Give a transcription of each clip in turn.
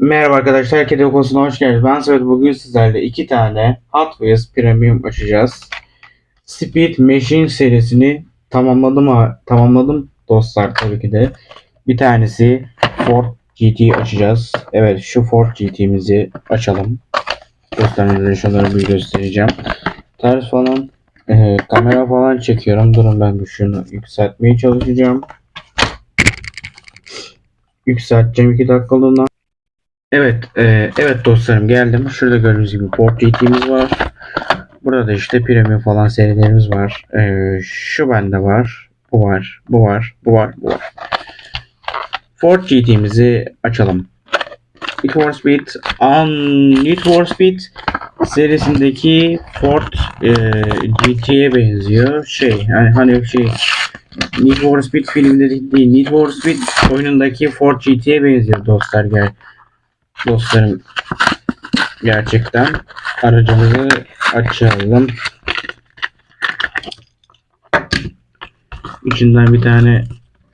Merhaba arkadaşlar, Kedi Okulsu'na hoş geldiniz. Ben Samet. Bugün sizlerle iki tane Hot Wheels Premium açacağız. Speed Machine serisini tamamladım, tamamladım dostlar tabii ki de. Bir tanesi Ford GT açacağız. Evet, şu Ford GT'mizi açalım. Dostlarımıza şunları bir göstereceğim. Ters falan, e, kamera falan çekiyorum. Durun ben şunu yükseltmeye çalışacağım. Yükselteceğim 2 dakikalığına. Evet, e, evet dostlarım geldim. Şurada gördüğünüz gibi Ford GT'miz var. Burada da işte premium falan serilerimiz var. E, şu bende var. Bu var. Bu var. Bu var. Bu var. Ford GT'mizi açalım. Need for Speed on Need for Speed serisindeki Ford e, GT'ye benziyor. Şey yani hani şey Need for Speed filmindeki değil Need for Speed oyunundaki Ford GT'ye benziyor dostlar gel dostlarım gerçekten aracımızı açalım. İçinden bir tane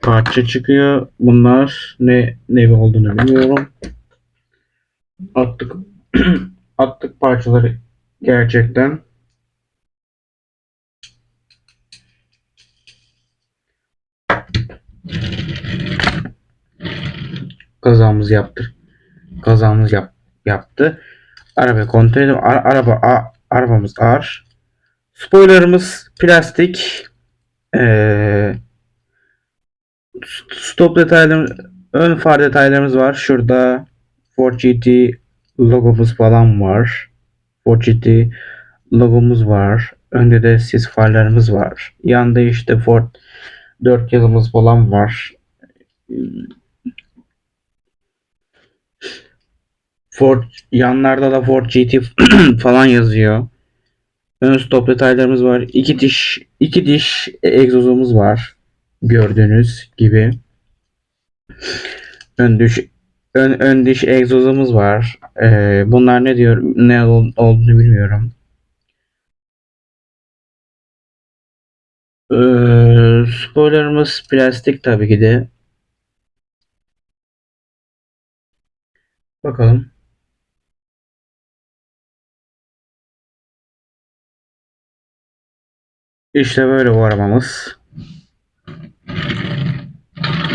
parça çıkıyor. Bunlar ne ne olduğunu bilmiyorum. Attık attık parçaları gerçekten. Kazamızı yaptık kazamız yap, yaptı. Araba kontrol edelim. Ara- araba a- arabamız ağır. Spoilerımız plastik. Ee, stop detaylarımız, ön far detaylarımız var. Şurada Ford GT logomuz falan var. Ford GT logomuz var. Önde de sis farlarımız var. Yanda işte Ford 4 yazımız falan var. Ford yanlarda da Ford GT falan yazıyor. Ön stop detaylarımız var. İki diş iki diş egzozumuz var. Gördüğünüz gibi. Ön diş ön, ön diş egzozumuz var. Ee, bunlar ne diyor ne ol- olduğunu bilmiyorum. Ee, spoilerımız plastik tabii ki de. Bakalım. İşte böyle bu arabamız.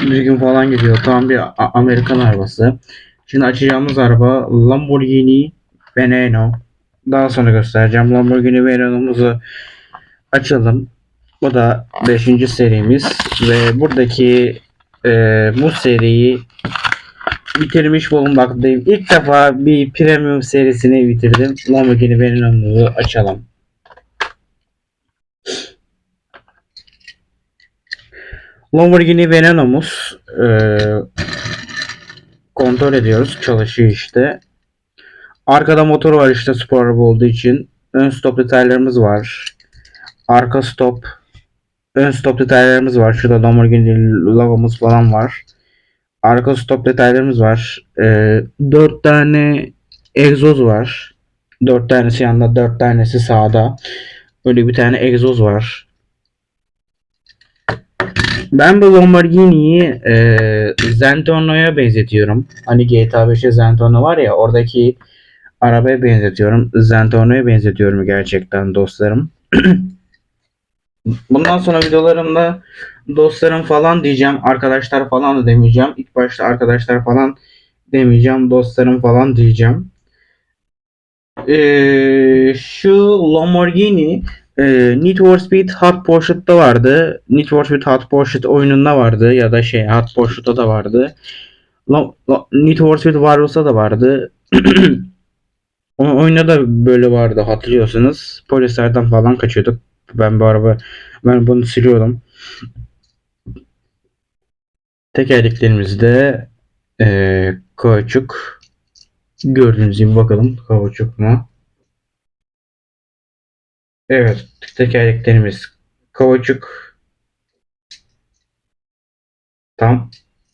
Düzgün falan gidiyor. Tam bir Amerikan arabası. Şimdi açacağımız araba Lamborghini Veneno. Daha sonra göstereceğim. Lamborghini Veneno'muzu açalım. Bu da 5. serimiz ve buradaki e, bu seriyi bitirmiş bulunmaktayım. İlk defa bir premium serisini bitirdim. Lamborghini Veneno'muzu açalım. Lamborghini Veneno'muz e, kontrol ediyoruz. Çalışıyor işte. Arkada motor var işte spor araba olduğu için. Ön stop detaylarımız var. Arka stop. Ön stop detaylarımız var. Şurada Lamborghini logomuz falan var. Arka stop detaylarımız var. E, 4 tane egzoz var. 4 tanesi yanında 4 tanesi sağda. Böyle bir tane egzoz var. Ben bu Lamborghini'yi e, Zentorno'ya benzetiyorum. Hani GTA 5'te Zentorno var ya oradaki arabaya benzetiyorum. Zentorno'ya benzetiyorum gerçekten dostlarım. Bundan sonra videolarımda dostlarım falan diyeceğim. Arkadaşlar falan da demeyeceğim. İlk başta arkadaşlar falan demeyeceğim. Dostlarım falan diyeceğim. Ee, şu Lamborghini e, Need for Speed Hot Pursuit'ta vardı. Need for Speed Hot Pursuit oyununda vardı ya da şey Hot Pursuit'ta da vardı. La, la, Need for Speed Varus'ta da vardı. o oyunda da böyle vardı hatırlıyorsunuz. Polislerden falan kaçıyorduk. Ben bu araba ben bunu siliyordum. Tekerleklerimizde e, kauçuk gördüğünüz gibi bakalım kauçuk mu? Evet, tekerleklerimiz kauçuk. Tam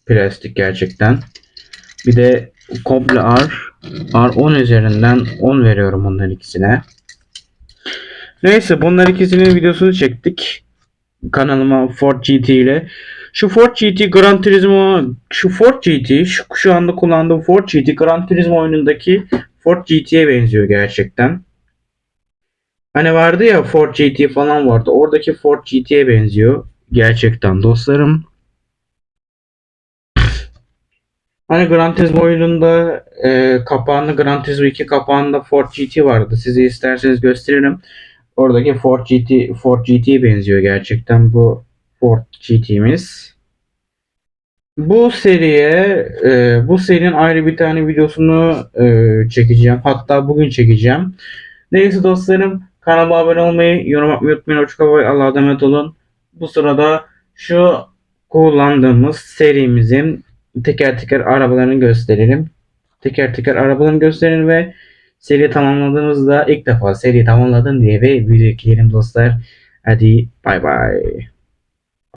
plastik gerçekten. Bir de komple R. R10 üzerinden 10 veriyorum bunların ikisine. Neyse bunlar ikisinin videosunu çektik. Kanalıma Ford GT ile. Şu Ford GT Gran Turismo şu Ford GT şu, şu anda kullandığım Ford GT Gran Turismo oyunundaki Ford GT'ye benziyor gerçekten. Hani vardı ya Ford GT falan vardı. Oradaki Ford GT'ye benziyor. Gerçekten dostlarım. Hani Gran Turismo oyununda e, kapağında Gran Turismo 2 kapağında Ford GT vardı. Size isterseniz gösteririm. Oradaki Ford GT Ford GT'ye benziyor gerçekten bu Ford GT'miz. Bu seriye e, bu serinin ayrı bir tane videosunu e, çekeceğim. Hatta bugün çekeceğim. Neyse dostlarım kanalıma abone olmayı, yorum yapmayı unutmayın. Hoşçakalın. Allah'a emanet olun. Bu sırada şu kullandığımız serimizin teker teker arabalarını gösterelim. Teker teker arabalarını gösterelim ve seri tamamladığımızda ilk defa seri tamamladım diye ve video ekleyelim dostlar. Hadi bay bay.